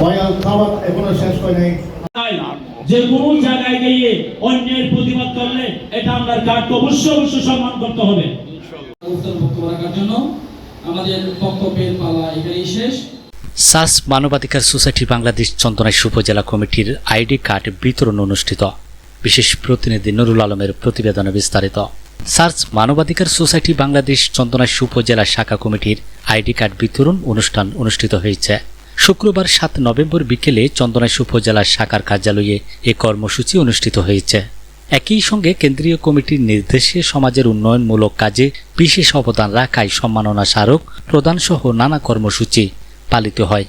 বয়ান খাবার এখনও শেষ হয় নাই। যে কোনো জায়গায় গিয়ে অন্যের প্রতিবাদ করলে এটা আমরা কার্ড অবশ্যই অবশ্যই সম্মান করতে হবে। বক্তব্য রাখার জন্য আমাদের বক্তব্যের পালা এখানেই শেষ। সার্স মানবাধিকার সোসাইটি বাংলাদেশ চন্দনাইশ উপজেলা কমিটির আইডি কার্ড বিতরণ অনুষ্ঠিত। বিশেষ প্রতিনিধি নুরুল আলমের প্রতিবেদনে বিস্তারিত। সার্চ মানবাধিকার সোসাইটি বাংলাদেশ চন্দনাইশ উপজেলা শাখা কমিটির আইডি কার্ড বিতরণ অনুষ্ঠান অনুষ্ঠিত হয়েছে। শুক্রবার সাত নভেম্বর বিকেলে চন্দনাইশ উপজেলা শাখার কার্যালয়ে এ কর্মসূচি অনুষ্ঠিত হয়েছে। একই সঙ্গে কেন্দ্রীয় কমিটির নির্দেশে সমাজের উন্নয়নমূলক কাজে বিশেষ অবদান রাখায় সম্মাননা স্মারক প্রদানসহ নানা কর্মসূচি পালিত হয়।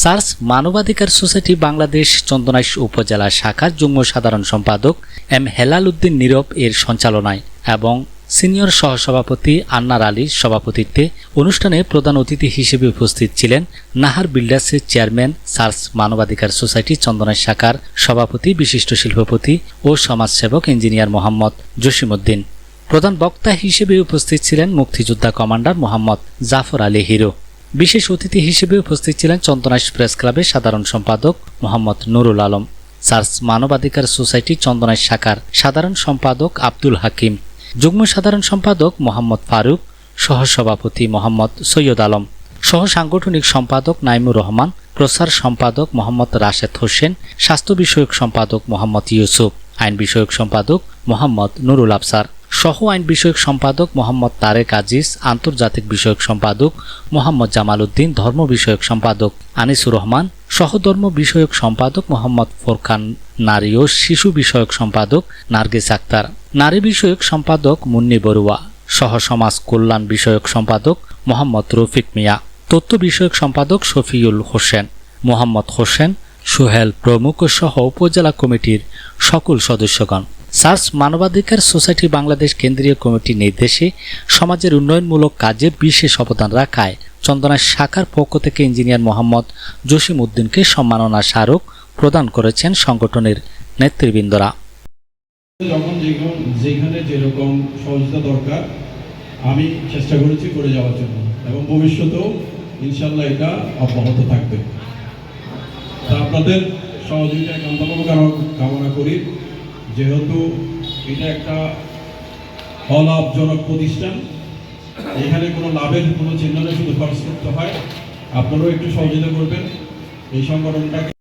সার্স মানবাধিকার সোসাইটি বাংলাদেশ চন্দনাইশ উপজেলা শাখার যুগ্ম সাধারণ সম্পাদক এম হেলাল উদ্দিন নীরব এর সঞ্চালনায় এবং সিনিয়র সহসভাপতি আন্নার আলীর সভাপতিত্বে অনুষ্ঠানে প্রধান অতিথি হিসেবে উপস্থিত ছিলেন নাহার বিল্ডার্সের চেয়ারম্যান সার্স মানবাধিকার সোসাইটি চন্দনাইশ শাখার সভাপতি, বিশিষ্ট শিল্পপতি ও সমাজসেবক ইঞ্জিনিয়ার মোহাম্মদ জসিমউদ্দিন। প্রধান বক্তা হিসেবে উপস্থিত ছিলেন মুক্তিযোদ্ধা কমান্ডার মোহাম্মদ জাফর আলী হিরো। বিশেষ অতিথি হিসেবে উপস্থিত ছিলেন চন্দনাইশ প্রেস ক্লাবের সাধারণ সম্পাদক মোহাম্মদ নুরুল আলম। সার্স মানবাধিকার সোসাইটি চন্দনাইশ শাখার সাধারণ সম্পাদক আব্দুল হাকিম। যুগ্ম সাধারণ সম্পাদক মোহাম্মদ ফারুক, সহসভাপতি মোহাম্মদ সৈয়দ আলম সহ সাংগঠনিক সম্পাদক নাইমুর রহমান প্রচার সম্পাদক মোহাম্মদ রাশেদ হোসেন, স্বাস্থ্য বিষয়ক সম্পাদক মোহাম্মদ ইউসুফ, আইন বিষয়ক সম্পাদক মোহাম্মদ নুরুল আফসার, সহ আইন বিষয়ক সম্পাদক মোহাম্মদ তারেক আজিজ, আন্তর্জাতিক বিষয়ক সম্পাদক মোহাম্মদ জামাল উদ্দিন, ধর্ম বিষয়ক সম্পাদক আনিসুর রহমান সহধর্ম বিষয়ক সম্পাদক মোহাম্মদ ফোরকান নারী ও শিশু বিষয়ক সম্পাদক নার্গিস আক্তার। নারী বিষয়ক সম্পাদক মুন্নি বড়ুয়া। সহ সমাজ কল্যাণ বিষয়ক সম্পাদক মোহাম্মদ রফিক মিয়া। তথ্য বিষয়ক সম্পাদক শফিউল হোসেন। মোহাম্মদ হোসেন, সোহেল প্রমুখ সহ উপজেলা কমিটির সকল সদস্যগণ। সার্স মানবাধিকার সোসাইটি বাংলাদেশ কেন্দ্রীয় কমিটির নির্দেশে সমাজের উন্নয়নমূলক কাজে বিশেষ অবদান রাখায় চন্দনা শাখার পক্ষ থেকে ইঞ্জিনিয়ার মোহাম্মদ জসিম উদ্দিনকে সম্মাননা স্মারক প্রদান করেছেন সংগঠনের নেতৃবৃন্দরা। যখন যেখানে যেরকম সহযোগিতা দরকার, আমি চেষ্টা করেছি করে যাওয়ার জন্য। এবং ভবিষ্যতেও ইনশাল্লাহ এটা অব্যাহত থাকবে। আপনাদের সহযোগিতা একান্তভাবে কাম- কামনা করি, যেহেতু এটা একটা অলাভজনক প্রতিষ্ঠান, এখানে কোনো লাভের কোনো চিহ্ন নেই, শুধু খরচ করতে হয়। আপনারাও একটু সহযোগিতা করবেন। এই সংগঠনটাকে